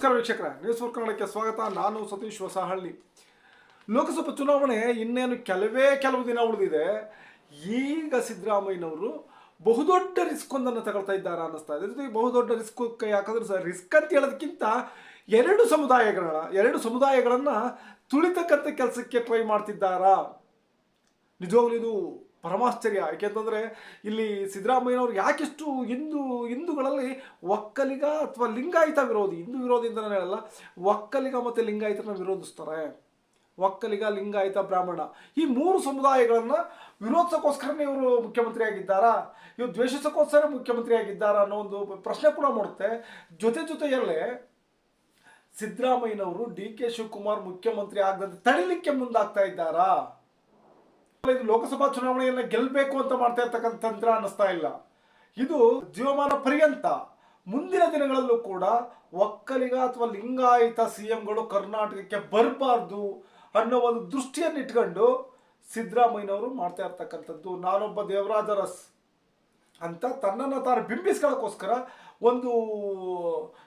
ನಮಸ್ಕಾರ ವೀಕ್ಷಕರ, news four ಕನ್ನಡಕ್ಕೆ ಸ್ವಾಗತ. ನಾನು ಸತೀಶ್ ಹೊಸಹಳ್ಳಿ. ಲೋಕಸಭಾ ಚುನಾವಣೆ ಇನ್ನೇನು ಕೆಲವೇ ಕೆಲವು ದಿನ ಉಳಿದಿದೆ. ಈಗ ಸಿದ್ದರಾಮಯ್ಯನವರು ಬಹುದೊಡ್ಡ ರಿಸ್ಕ್ ಒಂದನ್ನು ತಗೊಳ್ತಾ ಇದ್ದಾರೆ ಅನ್ನಿಸ್ತಾ ಇದೆ. ಬಹುದೊಡ್ಡ ರಿಸ್ಕ್ ಯಾಕಂದ್ರೆ ಸರ್, ರಿಸ್ಕ್ ಅಂತ ಹೇಳೋದಕ್ಕಿಂತ ಎರಡು ಸಮುದಾಯಗಳ, ಎರಡು ಸಮುದಾಯಗಳನ್ನು ತುಳಿತಕ್ಕಂಥ ಕೆಲಸಕ್ಕೆ ಟ್ರೈ ಮಾಡ್ತಿದ್ದಾರಾ? ನಿಜವಾಗ್ಲೂ ಇದು ಪರಮಾಶ್ಚರ್ಯ. ಯಾಕೆಂತಂದರೆ ಇಲ್ಲಿ ಸಿದ್ದರಾಮಯ್ಯನವ್ರು ಯಾಕೆಷ್ಟು ಹಿಂದೂ, ಹಿಂದೂಗಳಲ್ಲಿ ಒಕ್ಕಲಿಗ ಅಥವಾ ಲಿಂಗಾಯಿತ ವಿರೋಧಿ, ಹಿಂದೂ ವಿರೋಧಿ ಅಂತ ನಾನು ಹೇಳಲ್ಲ, ಒಕ್ಕಲಿಗ ಮತ್ತು ಲಿಂಗಾಯಿತನ ವಿರೋಧಿಸ್ತಾರೆ. ಒಕ್ಕಲಿಗ, ಲಿಂಗಾಯಿತ, ಬ್ರಾಹ್ಮಣ ಈ ಮೂರು ಸಮುದಾಯಗಳನ್ನು ವಿರೋಧಿಸೋಕ್ಕೋಸ್ಕರನೇ ಇವರು ಮುಖ್ಯಮಂತ್ರಿ ಆಗಿದ್ದಾರಾ? ಇವರು ದ್ವೇಷಿಸೋಕ್ಕೋಸ್ಕರ ಮುಖ್ಯಮಂತ್ರಿ ಆಗಿದ್ದಾರಾ ಅನ್ನೋ ಒಂದು ಪ್ರಶ್ನೆ ಕೂಡ ಮಾಡುತ್ತೆ. ಜೊತೆ ಜೊತೆಯಲ್ಲೇ ಸಿದ್ದರಾಮಯ್ಯನವರು ಡಿ ಕೆ ಶಿವಕುಮಾರ್ ಮುಖ್ಯಮಂತ್ರಿ ಆಗದಂತೆ ತಡಿಲಿಕ್ಕೆ ಮುಂದಾಗ್ತಾ ಇದ್ದಾರಾ? ಇದು ಲೋಕಸಭಾ ಚುನಾವಣೆಯನ್ನ ಗೆಲ್ಲಬೇಕು ಅಂತ ಮಾಡ್ತಾ ಇರ್ತಕ್ಕಂಥ ತಂತ್ರ ಅನ್ನಿಸ್ತಾ ಇಲ್ಲ. ಇದು ಜೀವಮಾನ ಪರ್ಯಂತ ಮುಂದಿನ ದಿನಗಳಲ್ಲೂ ಕೂಡ ಒಕ್ಕಲಿಗ ಅಥವಾ ಲಿಂಗಾಯತ ಸಿ ಎಂಗಳು ಕರ್ನಾಟಕಕ್ಕೆ ಬರಬಾರ್ದು ಅನ್ನೋ ಒಂದು ದೃಷ್ಟಿಯನ್ನು ಇಟ್ಕೊಂಡು ಸಿದ್ದರಾಮಯ್ಯನವರು ಮಾಡ್ತಾ ಇರ್ತಕ್ಕಂಥದ್ದು. ನಾನೊಬ್ಬ ದೇವರಾಜ ರಸ್ ಅಂತ ತನ್ನನ್ನು ತಾನು ಬಿಂಬಿಸ್ಕೊಳ್ಳೋಕ್ಕೋಸ್ಕರ ಒಂದು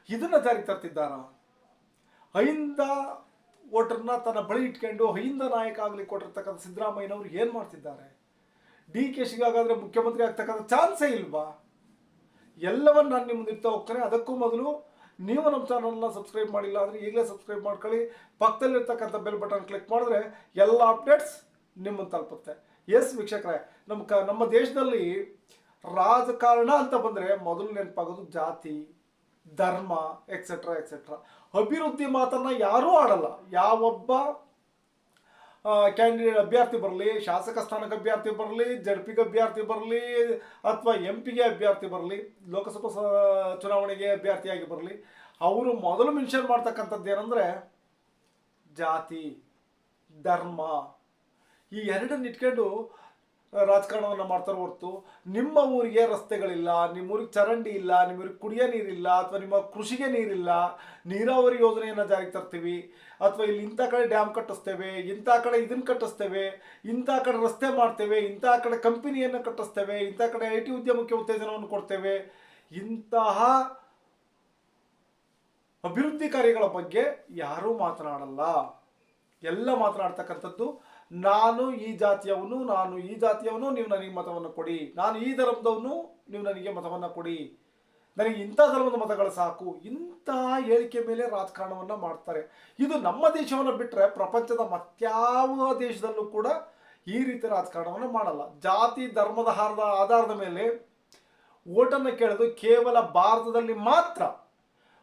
ಇದನ್ನು ಜಾರಿಗೆ ತರ್ತಿದ್ದಾರ ಅಹಿಂದ ವೋಟರ್ನ ತನ್ನ ಬಳಿ ಇಟ್ಕೊಂಡು ಹಿಂದ ನಾಯಕ ಆಗಲಿ ಕೊಟ್ಟಿರ್ತಕ್ಕಂಥ ಸಿದ್ದರಾಮಯ್ಯನವರು ಏನು ಮಾಡ್ತಿದ್ದಾರೆ? ಡಿ ಕೆ ಶಿಗಾಗಾದರೆ ಮುಖ್ಯಮಂತ್ರಿ ಆಗ್ತಕ್ಕಂಥ ಚಾನ್ಸೇ ಇಲ್ವಾ? ಎಲ್ಲವನ್ನು ನಾನು ನಿಮ್ಮ ಇರ್ತಾ ಹೋಗ್ತೇನೆ. ಅದಕ್ಕೂ ಮೊದಲು ನೀವು ನಮ್ಮ ಚಾನಲ್ನ ಸಬ್ಸ್ಕ್ರೈಬ್ ಮಾಡಿಲ್ಲ ಅಂದರೆ ಈಗಲೇ ಸಬ್ಸ್ಕ್ರೈಬ್ ಮಾಡ್ಕೊಳ್ಳಿ. ಪಕ್ಕದಲ್ಲಿರ್ತಕ್ಕಂಥ ಬೆಲ್ ಬಟನ್ ಕ್ಲಿಕ್ ಮಾಡಿದ್ರೆ ಎಲ್ಲ ಅಪ್ಡೇಟ್ಸ್ ನಿಮ್ಮನ್ನು ತಲುಪುತ್ತೆ. ಎಸ್ ವೀಕ್ಷಕರೇ, ನಮ್ಮ ಕ, ನಮ್ಮ ದೇಶದಲ್ಲಿ ರಾಜಕಾರಣ ಅಂತ ಬಂದರೆ ಮೊದಲು ನೆನಪಾಗೋದು ಜಾತಿ ಧರ್ಮ ಎಕ್ಸೆಟ್ರಾ ಎಕ್ಸೆಟ್ರಾ ಅಭಿವೃದ್ಧಿ ಮಾತನ್ನ ಯಾರೂ ಆಡಲ್ಲ. ಯಾವೊಬ್ಬ ಕ್ಯಾಂಡಿಡೇಟ್ ಅಭ್ಯರ್ಥಿ ಬರಲಿ, ಶಾಸಕ ಸ್ಥಾನಕ್ಕೆ ಅಭ್ಯರ್ಥಿ ಬರಲಿ ಜಡ್ಪಿಗೆ ಅಭ್ಯರ್ಥಿ ಬರಲಿ, ಅಥವಾ ಎಂ ಪಿಗೆ ಅಭ್ಯರ್ಥಿ ಬರಲಿ, ಲೋಕಸಭಾ ಚುನಾವಣೆಗೆ ಅಭ್ಯರ್ಥಿಯಾಗಿ ಬರಲಿ, ಅವರು ಮೊದಲು ಮೆನ್ಷನ್ ಮಾಡ್ತಕ್ಕಂಥದ್ದು ಏನಂದರೆ ಜಾತಿ, ಧರ್ಮ. ಈ ಎರಡನ್ನ ಇಟ್ಕೊಂಡು ರಾಜಕಾರಣವನ್ನು ಮಾಡ್ತಾರೆ ಹೊರತು ನಿಮ್ಮ ಊರಿಗೆ ರಸ್ತೆಗಳಿಲ್ಲ, ನಿಮ್ಮ ಊರಿಗೆ ಚರಂಡಿ ಇಲ್ಲ, ನಿಮ್ಮ ಊರಿಗೆ ಕುಡಿಯೋ ನೀರಿಲ್ಲ ಅಥವಾ ನಿಮ್ಮ ಕೃಷಿಗೆ ನೀರಿಲ್ಲ, ನೀರಾವರಿ ಯೋಜನೆಯನ್ನು ಜಾರಿಗೆ ತರ್ತೀವಿ ಅಥವಾ ಇಲ್ಲಿ ಇಂಥ ಕಡೆ ಡ್ಯಾಮ್ ಕಟ್ಟಿಸ್ತೇವೆ, ಇಂಥ ಕಡೆ ಇದನ್ನು ಕಟ್ಟಿಸ್ತೇವೆ, ಇಂಥ ಕಡೆ ರಸ್ತೆ ಮಾಡ್ತೇವೆ, ಇಂಥ ಕಡೆ ಕಂಪನಿಯನ್ನು ಕಟ್ಟಿಸ್ತೇವೆ, ಇಂಥ ಕಡೆ ಐ ಟಿ ಉದ್ಯಮಕ್ಕೆ ಉತ್ತೇಜನವನ್ನು ಕೊಡ್ತೇವೆ, ಇಂತಹ ಅಭಿವೃದ್ಧಿ ಕಾರ್ಯಗಳ ಬಗ್ಗೆ ಯಾರೂ ಮಾತನಾಡಲ್ಲ. ಎಲ್ಲ ಮಾತನಾಡ್ತಕ್ಕಂಥದ್ದು ನಾನು ಈ ಜಾತಿಯವನು, ನಾನು ಈ ಜಾತಿಯವನು, ನೀವು ನನಗೆ ಮತವನ್ನು ಕೊಡಿ. ನಾನು ಈ ಧರ್ಮದವನು, ನೀವು ನನಗೆ ಮತವನ್ನು ಕೊಡಿ. ನನಗೆ ಇಂಥ ಧರ್ಮದ ಮತಗಳು ಸಾಕು. ಇಂಥ ಹೇಳಿಕೆ ಮೇಲೆ ರಾಜಕಾರಣವನ್ನು ಮಾಡ್ತಾರೆ. ಇದು ನಮ್ಮ ದೇಶವನ್ನು ಬಿಟ್ಟರೆ ಪ್ರಪಂಚದ ಮತ್ಯಾವ ದೇಶದಲ್ಲೂ ಕೂಡ ಈ ರೀತಿ ರಾಜಕಾರಣವನ್ನು ಮಾಡಲ್ಲ. ಜಾತಿ, ಧರ್ಮದ ಹಾರದ ಆಧಾರದ ಮೇಲೆ ಓಟನ್ನು ಕೇಳೋದು ಕೇವಲ ಭಾರತದಲ್ಲಿ ಮಾತ್ರ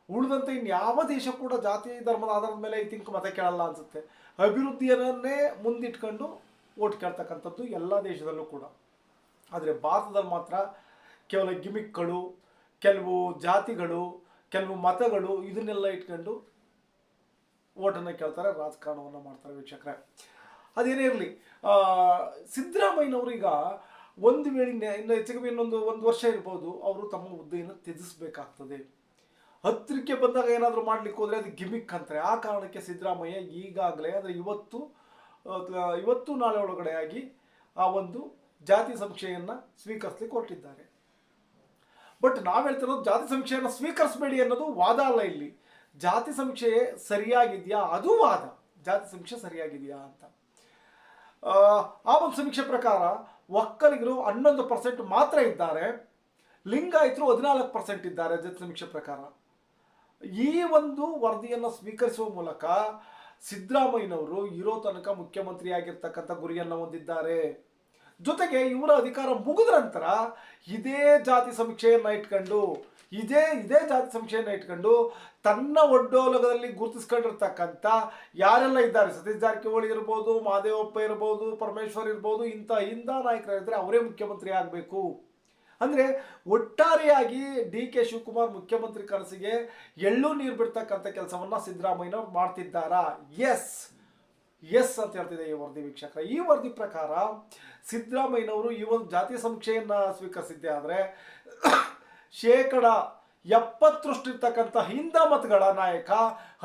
ಉಳಿದಂತೆ ಇನ್ಯಾವ ದೇಶ ಕೂಡ ಜಾತಿ, ಧರ್ಮದ ಆಧಾರದ ಮೇಲೆ ಐ ಥಿಂಕ್ ಮತ ಕೇಳಲ್ಲ ಅನ್ಸುತ್ತೆ. ಅಭಿವೃದ್ಧಿಯನ್ನೇ ಮುಂದಿಟ್ಕೊಂಡು ಓಟ್ ಕೇಳ್ತಕ್ಕಂಥದ್ದು ಎಲ್ಲ ದೇಶದಲ್ಲೂ ಕೂಡ. ಆದರೆ ಭಾರತದಲ್ಲಿ ಮಾತ್ರ ಕೇವಲ ಗಿಮಿಕ್ಗಳು, ಕೆಲವು ಜಾತಿಗಳು, ಕೆಲವು ಮತಗಳು ಇದನ್ನೆಲ್ಲ ಇಟ್ಕೊಂಡು ಓಟನ್ನು ಕೇಳ್ತಾರೆ, ರಾಜಕಾರಣವನ್ನು ಮಾಡ್ತಾರೆ ವೀಕ್ಷಕರೇ. ಅದೇನೇ ಇರಲಿ ಸಿದ್ದರಾಮಯ್ಯನವರು ಈಗ ಒಂದು ವೇಳೆ ಇನ್ನು ಹೆಚ್ಚಿಗೆ ಇನ್ನೊಂದು ಒಂದು ವರ್ಷ ಇರ್ಬೋದು, ಅವರು ತಮ್ಮ ಹುದ್ದೆಯನ್ನು ತ್ಯಜಿಸಬೇಕಾಗ್ತದೆ. ಹತ್ತಿರಕ್ಕೆ ಬಂದಾಗ ಏನಾದರೂ ಮಾಡ್ಲಿಕ್ಕೆ ಹೋದರೆ ಅದು ಗಿಮಿಕ್ ಅಂತಾರೆ. ಆ ಕಾರಣಕ್ಕೆ ಸಿದ್ದರಾಮಯ್ಯ ಈಗಾಗಲೇ, ಅಂದರೆ ಇವತ್ತು ಇವತ್ತು ನಾಳೆ ಒಳಗಡೆಯಾಗಿ ಆ ಒಂದು ಜಾತಿ ಸಮೀಕ್ಷೆಯನ್ನು ಸ್ವೀಕರಿಸಲಿಕ್ಕೆ ಹೊರಟಿದ್ದಾರೆ. ಬಟ್ ನಾವು ಹೇಳ್ತಿರೋದು ಜಾತಿ ಸಮೀಕ್ಷೆಯನ್ನು ಸ್ವೀಕರಿಸಬೇಡಿ ಅನ್ನೋದು ವಾದ ಅಲ್ಲ ಇಲ್ಲಿ. ಜಾತಿ ಸಮೀಕ್ಷೆ ಸರಿಯಾಗಿದೆಯಾ? ಅದು ವಾದ. ಜಾತಿ ಸಮೀಕ್ಷೆ ಸರಿಯಾಗಿದೆಯಾ ಅಂತ. ಆ ಒಂದು ಸಮೀಕ್ಷೆ ಪ್ರಕಾರ ಒಕ್ಕಲಿಗರು ಹನ್ನೊಂದು ಪರ್ಸೆಂಟ್ ಮಾತ್ರ ಇದ್ದಾರೆ. ಲಿಂಗಾಯತರು ಹದಿನಾಲ್ಕು ಪರ್ಸೆಂಟ್ ಇದ್ದಾರೆ ಜಾತಿ ಸಮೀಕ್ಷೆ ಪ್ರಕಾರ. ಈ ಒಂದು ವರದಿಯನ್ನು ಸ್ವೀಕರಿಸುವ ಮೂಲಕ ಸಿದ್ದರಾಮಯ್ಯನವರು ಇರೋ ತನಕ ಮುಖ್ಯಮಂತ್ರಿಯಾಗಿರ್ತಕ್ಕಂಥ ಗುರಿಯನ್ನು ಹೊಂದಿದ್ದಾರೆ. ಜೊತೆಗೆ ಇವರ ಅಧಿಕಾರ ಮುಗಿದ ನಂತರ ಇದೇ ಜಾತಿ ಸಮೀಕ್ಷೆಯನ್ನು ಇಟ್ಕೊಂಡು, ಇದೇ ಇದೇ ಜಾತಿ ಸಮೀಕ್ಷೆಯನ್ನು ಇಟ್ಕೊಂಡು ತನ್ನ ಒಡ್ಡೋಲಗದಲ್ಲಿ ಗುರುತಿಸ್ಕೊಂಡಿರ್ತಕ್ಕಂಥ ಯಾರೆಲ್ಲ ಇದ್ದಾರೆ? ಸತೀಶ್ ಜಾರಕಿಹೊಳಿ ಇರ್ಬೋದು, ಮಾದೇವಪ್ಪ ಇರ್ಬೋದು, ಪರಮೇಶ್ವರ್ ಇರ್ಬೋದು, ಇಂಥ ಇಂಥ ನಾಯಕರಿದ್ದರೆ ಅವರೇ ಮುಖ್ಯಮಂತ್ರಿ ಆಗಬೇಕು. ಅಂದರೆ ಒಟ್ಟಾರೆಯಾಗಿ ಡಿ ಕೆ ಶಿವಕುಮಾರ್ ಮುಖ್ಯಮಂತ್ರಿ ಕನಸಿಗೆ ಎಳ್ಳು ನೀರು ಬಿಡ್ತಕ್ಕಂಥ ಕೆಲಸವನ್ನ ಸಿದ್ದರಾಮಯ್ಯನವ್ರು ಮಾಡ್ತಿದ್ದಾರಾ? ಎಸ್ ಎಸ್ ಅಂತ ಹೇಳ್ತಿದೆ ಈ ವರದಿ ವೀಕ್ಷಕ ಈ ವರದಿ ಪ್ರಕಾರ ಸಿದ್ದರಾಮಯ್ಯನವರು ಈ ಒಂದು ಜಾತಿ ಸಮೀಕ್ಷೆಯನ್ನು ಸ್ವೀಕರಿಸಿದ್ದೆ ಆದರೆ ಶೇಕಡ ಎಪ್ಪತ್ತರಷ್ಟು ಇರ್ತಕ್ಕಂಥ ಹಿಂದ ಮತಗಳ ನಾಯಕ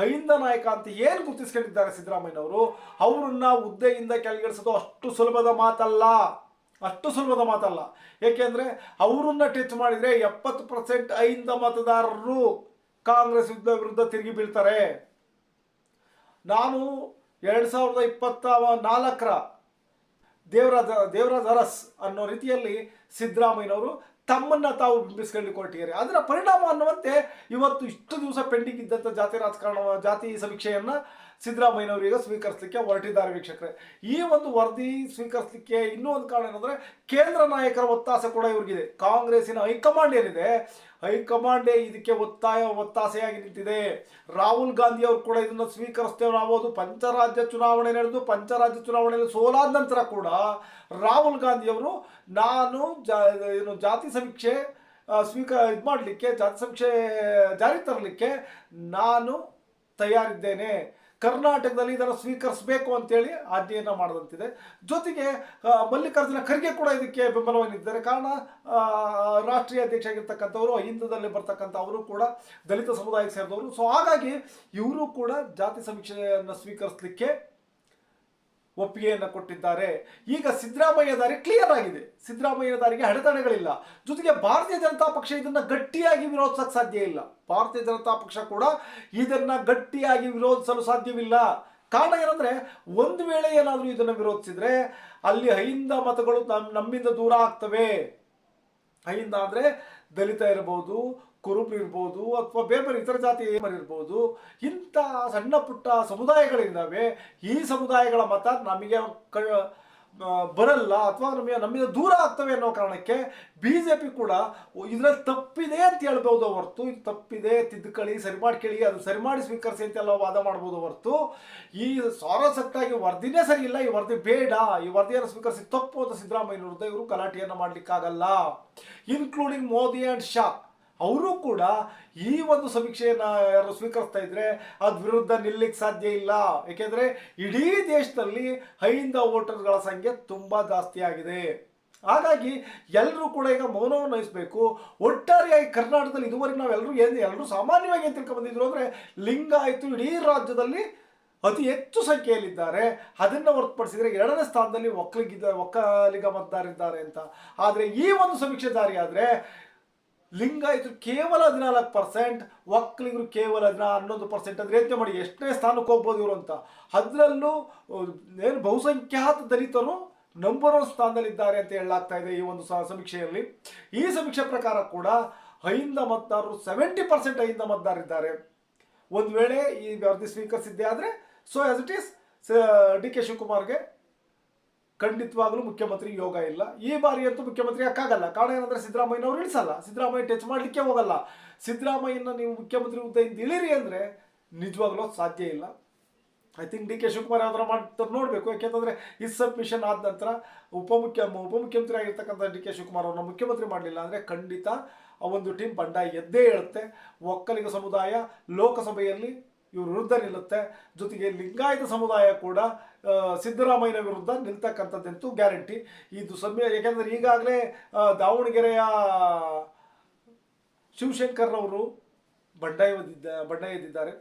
ಹಿಂದ ನಾಯಕ ಅಂತ ಏನು ಗುರುತಿಸ್ಕೊಂಡಿದ್ದಾರೆ ಸಿದ್ದರಾಮಯ್ಯನವರು, ಅವರನ್ನ ಹುದ್ದೆಯಿಂದ ಕೆಳಗಿಳಿಸೋದು ಅಷ್ಟು ಸುಲಭದ ಮಾತಲ್ಲ. ಅಷ್ಟು ಸುಲಭದ ಮಾತಲ್ಲ. ಏಕೆಂದರೆ ಅವರನ್ನ ಟಚ್ ಮಾಡಿದರೆ ಎಪ್ಪತ್ತು ಪರ್ಸೆಂಟ್ ಐಂದ ಮತದಾರರು ಕಾಂಗ್ರೆಸ್ ಯುದ್ಧ ವಿರುದ್ಧ ತಿರುಗಿ ಬೀಳ್ತಾರೆ. ನಾನು ಎರಡು ಸಾವಿರದ ಇಪ್ಪತ್ತ ನಾಲ್ಕರ ದೇವರಾಜ ದೇವರಾಜ ಅರಸ್ ಅನ್ನೋ ರೀತಿಯಲ್ಲಿ ಸಿದ್ದರಾಮಯ್ಯನವರು ತಮ್ಮನ್ನ ತಾವು ಬಿಂಬಿಸ್ಕೊಂಡಿಕೊಟ್ಟಿದ್ದಾರೆ ಅದರ ಪರಿಣಾಮ ಅನ್ನುವಂತೆ ಇವತ್ತು ಇಷ್ಟು ದಿವಸ ಪೆಂಡಿಂಗ್ ಇದ್ದಂಥ ಜಾತಿ ರಾಜಕಾರಣ, ಜಾತಿ ಸಮೀಕ್ಷೆಯನ್ನ ಸಿದ್ದರಾಮಯ್ಯನವರು ಈಗ ಸ್ವೀಕರಿಸಲಿಕ್ಕೆ ಹೊರಟಿದ್ದಾರೆ ವೀಕ್ಷಕರೇ. ಈ ಒಂದು ವರದಿ ಸ್ವೀಕರಿಸಲಿಕ್ಕೆ ಇನ್ನೂ ಒಂದು ಕಾರಣ ಏನಂದ್ರೆ ಕೇಂದ್ರ ನಾಯಕರ ಒತ್ತಾಸೆ ಕೂಡ ಇವ್ರಿಗಿದೆ. ಕಾಂಗ್ರೆಸ್ಸಿನ ಹೈಕಮಾಂಡ್ ಏನಿದೆ? ಹೈಕಮಾಂಡೇ ಇದಕ್ಕೆ ಒತ್ತಾಯ, ಒತ್ತಾಸೆಯಾಗಿ ನಿಂತಿದೆ. ರಾಹುಲ್ ಗಾಂಧಿ ಅವರು ಕೂಡ ಇದನ್ನು ಸ್ವೀಕರಿಸ್ತೇವೆ ನಾವು ಪಂಚರಾಜ್ಯ ಚುನಾವಣೆ ನಡೆದು ಪಂಚರಾಜ್ಯ ಚುನಾವಣೆಯಲ್ಲಿ ಸೋಲಾದ ನಂತರ ಕೂಡ ರಾಹುಲ್ ಗಾಂಧಿ ಅವರು ನಾನು ಏನು ಜಾತಿ ಸಮೀಕ್ಷೆ ಸ್ವೀಕ, ಇದು ಮಾಡಲಿಕ್ಕೆ, ಜಾತಿ ಸಮೀಕ್ಷೆ ಜಾರಿ ತರಲಿಕ್ಕೆ ನಾನು ತಯಾರಿದ್ದೇನೆ. ಕರ್ನಾಟಕದಲ್ಲಿ ಇದನ್ನು ಸ್ವೀಕರಿಸಬೇಕು ಅಂತೇಳಿ ಆಜ್ಞೆಯನ್ನು ಮಾಡದಂತಿದೆ. ಜೊತೆಗೆ ಮಲ್ಲಿಕಾರ್ಜುನ ಖರ್ಗೆ ಕೂಡ ಇದಕ್ಕೆ ಬೆಂಬಲವಾಗಿದ್ದಾರೆ. ಕಾರಣ ಆ, ರಾಷ್ಟ್ರೀಯ ಅಧ್ಯಕ್ಷ ಆಗಿರ್ತಕ್ಕಂಥವರು ಹಿಂದದಲ್ಲಿ ಬರ್ತಕ್ಕಂಥ ಅವರು ಕೂಡ ದಲಿತ ಸಮುದಾಯಕ್ಕೆ ಸೇರಿದವರು. ಸೊ ಹಾಗಾಗಿ ಇವರು ಕೂಡ ಜಾತಿ ಸಮೀಕ್ಷೆಯನ್ನು ಸ್ವೀಕರಿಸಲಿಕ್ಕೆ ಒಪ್ಪಿಗೆಯನ್ನು ಕೊಟ್ಟಿದ್ದಾರೆ. ಈಗ ಸಿದ್ದರಾಮಯ್ಯ ದಾರಿ ಕ್ಲಿಯರ್ ಆಗಿದೆ. ಸಿದ್ದರಾಮಯ್ಯ ದಾರಿಗೆ ಅಡೆತಡೆಗಳಿಲ್ಲ. ಜೊತೆಗೆ ಭಾರತೀಯ ಜನತಾ ಪಕ್ಷ ಇದನ್ನ ಗಟ್ಟಿಯಾಗಿ ವಿರೋಧಿಸಕ್ಕೆ ಸಾಧ್ಯ ಇಲ್ಲ. ಭಾರತೀಯ ಜನತಾ ಪಕ್ಷ ಕೂಡ ಇದನ್ನ ಗಟ್ಟಿಯಾಗಿ ವಿರೋಧಿಸಲು ಸಾಧ್ಯವಿಲ್ಲ. ಕಾರಣ ಏನಂದ್ರೆ, ಒಂದು ವೇಳೆ ಏನಾದರೂ ಇದನ್ನು ವಿರೋಧಿಸಿದ್ರೆ, ಅಲ್ಲಿ ಹೈಂದ ಮತಗಳು ನಮ್ ನಮ್ಮಿಂದ ದೂರ ಆಗ್ತವೆ. ಅಹಿಂದ ಅಂದರೆ ದಲಿತ ಇರ್ಬೋದು, ಕುರುಬ ಇರ್ಬೋದು, ಅಥವಾ ಬೇರೆ ಇತರ ಜಾತಿ ಇರ್ಬೋದು, ಇಂಥ ಸಣ್ಣ ಪುಟ್ಟ ಸಮುದಾಯಗಳಿದ್ದಾವೆ ಈ ಸಮುದಾಯಗಳ ಮತ ನಮಗೆ ಬರಲ್ಲ ಅಥವಾ ನಮಗೆ ನಮ್ಮಿಂದ ದೂರ ಆಗ್ತವೆ ಅನ್ನೋ ಕಾರಣಕ್ಕೆ ಬಿ ಜೆ ಪಿ ಕೂಡ ಇದ್ರಲ್ಲಿ ತಪ್ಪಿದೆ ಅಂತ ಹೇಳ್ಬೋದು ಹೊರತು, ಇದು ತಪ್ಪಿದೆ, ತಿದ್ದುಕೊಳ್ಳಿ, ಸರಿ ಕೇಳಿ ಅದು ಸರಿ ಮಾಡಿ ಸ್ವೀಕರಿಸಿ ಅಂತೆಲ್ಲ ವಾದ ಮಾಡ್ಬೋದು ಹೊರತು. ಈ ಸಾರಸಕ್ತಾಗಿ ವರದಿನೇ ಸರಿ ಇಲ್ಲ, ಈ ವರದಿ ಬೇಡ, ಈ ವರದಿಯನ್ನು ಸ್ವೀಕರಿಸಿ ತಪ್ಪು ಅಂತ ಸಿದ್ದರಾಮಯ್ಯ ಇವರು ಗಲಾಟೆಯನ್ನು ಮಾಡಲಿಕ್ಕಾಗಲ್ಲ. ಇನ್ಕ್ಲೂಡಿಂಗ್ ಮೋದಿ ಆ್ಯಂಡ್ ಶಾ ಅವರು ಕೂಡ ಈ ಒಂದು ಸಮೀಕ್ಷೆಯನ್ನು ಯಾರು ಸ್ವೀಕರಿಸ್ತಾ ಇದ್ರೆ ಅದ್ ವಿರುದ್ಧ ನಿಲ್ಲಕ್ಕೆ ಸಾಧ್ಯ ಇಲ್ಲ. ಏಕೆಂದ್ರೆ ಇಡೀ ದೇಶದಲ್ಲಿ ಹೈಂದ ವೋಟರ್ಗಳ ಸಂಖ್ಯೆ ತುಂಬಾ ಜಾಸ್ತಿ ಆಗಿದೆ. ಹಾಗಾಗಿ ಎಲ್ಲರೂ ಕೂಡ ಈಗ ಮೌನವನ್ನು ವಹಿಸಬೇಕು. ಒಟ್ಟಾರೆಯಾಗಿ ಕರ್ನಾಟಕದಲ್ಲಿ ಇದುವರೆಗೆ ನಾವೆಲ್ಲರೂ ಏನು ಎಲ್ಲರೂ ಸಾಮಾನ್ಯವಾಗಿ ಏನು ತಿಳ್ಕೊಂಡ್ ಬಂದಿದ್ರು ಅಂದರೆ ಆಯಿತು ಇಡೀ ರಾಜ್ಯದಲ್ಲಿ ಅತಿ ಹೆಚ್ಚು ಸಂಖ್ಯೆಯಲ್ಲಿದ್ದಾರೆ. ಅದನ್ನು ಹೊರತುಪಡಿಸಿದರೆ ಎರಡನೇ ಸ್ಥಾನದಲ್ಲಿ ಒಕ್ಕಲಿಗಿದ್ದ ಒಕ್ಕಲಿಗ ಮತದಾರರಿದ್ದಾರೆ ಅಂತ. ಆದರೆ ಈ ಒಂದು ಸಮೀಕ್ಷೆ ಜಾರಿಯಾದರೆ ಲಿಂಗಾಯತರು ಕೇವಲ ಹದಿನಾಲ್ಕು ಪರ್ಸೆಂಟ್ ಒಕ್ಕಲಿಗರು ಕೇವಲ ಹದಿನಾ ಹನ್ನೊಂದು ಪರ್ಸೆಂಟ್ ಅಂದರೆ ಯೋಚನೆ ಮಾಡಿ ಎಷ್ಟನೇ ಸ್ಥಾನಕ್ಕೆ ಹೋಗ್ಬೋದು ಇವರು ಅಂತ. ಅದರಲ್ಲೂ ಏನು ಬಹುಸಂಖ್ಯಾತ ದಲಿತರು ನಂಬರ್ ಒನ್ ಸ್ಥಾನದಲ್ಲಿದ್ದಾರೆ ಅಂತ ಹೇಳಲಾಗ್ತಾ ಇದೆ ಈ ಒಂದು ಸಮೀಕ್ಷೆಯಲ್ಲಿ. ಈ ಸಮೀಕ್ಷೆ ಪ್ರಕಾರ ಕೂಡ ಹೈಂದ ಮತದಾರರು ಸೆವೆಂಟಿ ಪರ್ಸೆಂಟ್ ಹೈಂದ ಮತದಾರರಿದ್ದಾರೆ. ಒಂದು ವೇಳೆ ಈ ವರದಿ ಸ್ವೀಕರಿಸಿದ್ದೆ ಆದರೆ so as it is D K ಶಿವಕುಮಾರ್ಗೆ ಖಂಡಿತವಾಗ್ಲೂ ಮುಖ್ಯಮಂತ್ರಿ ಯೋಗ ಇಲ್ಲ. ಈ ಬಾರಿ ಅಂತೂ ಮುಖ್ಯಮಂತ್ರಿ ಹಾಕಾಗಲ್ಲ ಕಾರಣ ಏನಂದ್ರೆ ಸಿದ್ದರಾಮಯ್ಯನವರು ಇಳಿಸಲ್ಲ. ಸಿದ್ದರಾಮಯ್ಯ ಟಚ್ ಮಾಡಲಿಕ್ಕೆ ಹೋಗಲ್ಲ. ಸಿದ್ದರಾಮಯ್ಯನ ನೀವು ಮುಖ್ಯಮಂತ್ರಿ ಹುದ್ದೆಯಿಂದ ಇಳಿರಿ ಅಂದರೆ ನಿಜವಾಗ್ಲೂ ಸಾಧ್ಯ ಇಲ್ಲ. I think D K Shivakumar ಯಾವ್ದಾರ ಮಾಡ್ತಾರೆ ನೋಡಬೇಕು. ಯಾಕೆಂತಂದ್ರೆ ಈ ಸಬ್ಮಿಷನ್ ಆದ ನಂತರ ಉಪಮುಖ್ಯ ಉಪಮುಖ್ಯಮಂತ್ರಿ ಆಗಿರ್ತಕ್ಕಂಥ ಡಿ ಕೆ ಶಿವಕುಮಾರ್ ಅವ್ರನ್ನ ಮುಖ್ಯಮಂತ್ರಿ ಮಾಡಲಿಲ್ಲ ಅಂದರೆ ಖಂಡಿತ ಆ ಒಂದು ಟೀಮ್ ಬಂಡಾಯ ಎದ್ದೇ ಹೇಳುತ್ತೆ ಒಕ್ಕಲಿಗ ಸಮುದಾಯ, ಲೋಕಸಭೆಯಲ್ಲಿ ಇವ್ರ ವಿರುದ್ಧ ನಿಲ್ಲುತ್ತೆ ಜೊತೆಗೆ ಲಿಂಗಾಯತ ಸಮುದಾಯ ಕೂಡ ಸಿದ್ದರಾಮಯ್ಯನ ವಿರುದ್ಧ ನಿಲ್ತಕ್ಕಂಥದ್ದಂತೂ ಗ್ಯಾರಂಟಿ. ಇದು ಸಮ್ಯ ಏಕೆಂದರೆ ಈಗಾಗಲೇ ದಾವಣಗೆರೆಯ ಶಿವಶಂಕರ್ ಬಂಡಾಯದಿದ್ದ ಬಂಡಾಯ ಬಂಡಾಯ ಎದ್ದಿದ್ದಾರೆ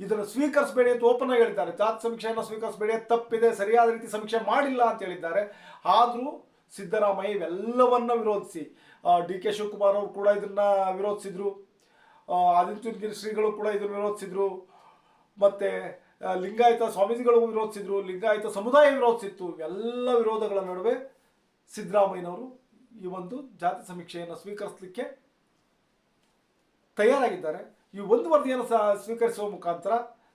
ಇದನ್ನು ಸ್ವೀಕರಿಸಬೇಡಿ ಅಂತ ಓಪನ್ ಆಗಿ ಹೇಳಿದ್ದಾರೆ. ಜಾತಿ ಸಮೀಕ್ಷೆಯನ್ನು ಸ್ವೀಕರಿಸಬೇಡಿ ತಪ್ಪಿದೆ ಸರಿಯಾದ ರೀತಿ ಸಮೀಕ್ಷೆ ಮಾಡಿಲ್ಲ ಅಂತ ಹೇಳಿದ್ದಾರೆ. ಆದರೂ ಸಿದ್ದರಾಮಯ್ಯ ಇವೆಲ್ಲವನ್ನ ವಿರೋಧಿಸಿ ಡಿ ಕೆ ಶಿವಕುಮಾರ್ ಅವರು ಕೂಡ ಇದನ್ನ ವಿರೋಧಿಸಿದ್ರು. ಆ, ಆದಿತ್ಯ ಶ್ರೀಗಳು ಕೂಡ ಇದನ್ನು ವಿರೋಧಿಸಿದ್ರು. ಮತ್ತೆ ಲಿಂಗಾಯತ ಸ್ವಾಮೀಜಿಗಳು ವಿರೋಧಿಸಿದ್ರು, ಲಿಂಗಾಯತ ಸಮುದಾಯ ವಿರೋಧಿಸಿತ್ತು ಎಲ್ಲ ವಿರೋಧಗಳ ನಡುವೆ ಸಿದ್ದರಾಮಯ್ಯನವರು ಈ ಒಂದು ಜಾತಿ ಸಮೀಕ್ಷೆಯನ್ನು ಸ್ವೀಕರಿಸಲಿಕ್ಕೆ ತಯಾರಾಗಿದ್ದಾರೆ. ಈ ಒಂದು ವರದಿಯನ್ನು ಸಹ ಸ್ವೀಕರಿಸುವ ಮುಖಾಂತರ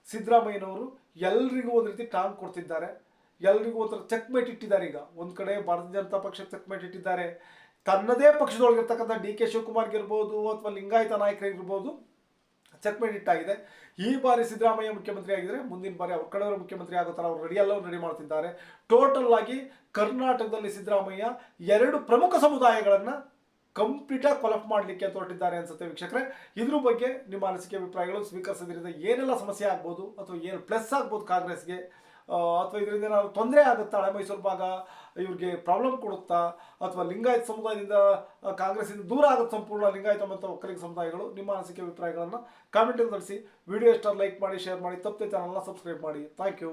ಸಿದ್ದರಾಮಯ್ಯನವರು ಎಲ್ರಿಗೂ ಒಂದು ರೀತಿ ಟಾಂಗ್ ಕೊಡ್ತಿದ್ದಾರೆ. ಎಲ್ರಿಗೂ ಒಂಥರ ಚೆಕ್ಮೇಟ್ ಇಟ್ಟಿದ್ದಾರೆ ಈಗ. ಒಂದು ಕಡೆ ಭಾರತೀಯ ಜನತಾ ಪಕ್ಷ ಚೆಕ್ಮೇಟ್ ಇಟ್ಟಿದ್ದಾರೆ. ತನ್ನದೇ ಪಕ್ಷದೊಳಗಿರ್ತಕ್ಕಂಥ ಡಿ ಕೆ ಶಿವಕುಮಾರ್ಗಿರ್ಬೋದು ಅಥವಾ ಲಿಂಗಾಯತ ನಾಯಕರಿಗಿರ್ಬೋದು ಚೆಕ್ಮೇಟ್ ಇಟ್ಟಾಗಿದೆ ಈ ಬಾರಿ ಸಿದ್ದರಾಮಯ್ಯ ಮುಖ್ಯಮಂತ್ರಿ ಆಗಿದ್ರೆ ಮುಂದಿನ ಬಾರಿ ಅವ್ರ ಕಡೆಯವರು ಮುಖ್ಯಮಂತ್ರಿ ಆಗೋ ಥರ ಅವರು ರೆಡಿ ಎಲ್ಲವೂ ರೆಡಿ ಮಾಡ್ತಿದ್ದಾರೆ. ಟೋಟಲ್ ಆಗಿ ಕರ್ನಾಟಕದಲ್ಲಿ ಸಿದ್ದರಾಮಯ್ಯ ಎರಡು ಪ್ರಮುಖ ಸಮುದಾಯಗಳನ್ನು ಕಂಪ್ಲೀಟಾಗಿ ಕೊಲಪ್ ಮಾಡಲಿಕ್ಕೆ ಅಂತ ಹೊರಟಿದ್ದಾರೆ ಅನ್ಸುತ್ತೆ ವೀಕ್ಷಕರೇ. ಇದ್ರ ಬಗ್ಗೆ ನಿಮ್ಮ ಅನಿಸಿಕೆ, ಅಭಿಪ್ರಾಯಗಳು ಸ್ವೀಕರಿಸೋದ್ರಿಂದ ಏನೆಲ್ಲ ಸಮಸ್ಯೆ ಆಗ್ಬೋದು ಅಥವಾ ಏನು ಪ್ಲಸ್ ಆಗ್ಬೋದು ಕಾಂಗ್ರೆಸ್ಗೆ? ಅಥವಾ ಇದರಿಂದ ಏನಾದ್ರು ತೊಂದರೆ ಆಗುತ್ತಾ ಹಳೆ ಮೈಸೂರು ಭಾಗ ಇವ್ರಿಗೆ ಪ್ರಾಬ್ಲಮ್ ಕೊಡುತ್ತಾ? ಅಥವಾ ಲಿಂಗಾಯತ ಸಮುದಾಯದಿಂದ ಕಾಂಗ್ರೆಸ್ಸಿಂದ ದೂರ ಆಗುತ್ತೆ ಸಂಪೂರ್ಣ ಲಿಂಗಾಯತ ಮತ್ತು ಒಕ್ಕಲಿಗ ಸಮುದಾಯಗಳು? ನಿಮ್ಮ ಅನಿಸಿಕೆ ಅಭಿಪ್ರಾಯಗಳನ್ನು ಕಾಮೆಂಟಲ್ಲಿ ತಿಳಿಸಿ. ವಿಡಿಯೋ ಇಷ್ಟ ಲೈಕ್ ಮಾಡಿ ಶೇರ್ ಮಾಡಿ, ತಪ್ಪದೆ ಚಾನಲ್ನ ಸಬ್ಸ್ಕ್ರೈಬ್ ಮಾಡಿ. Thank you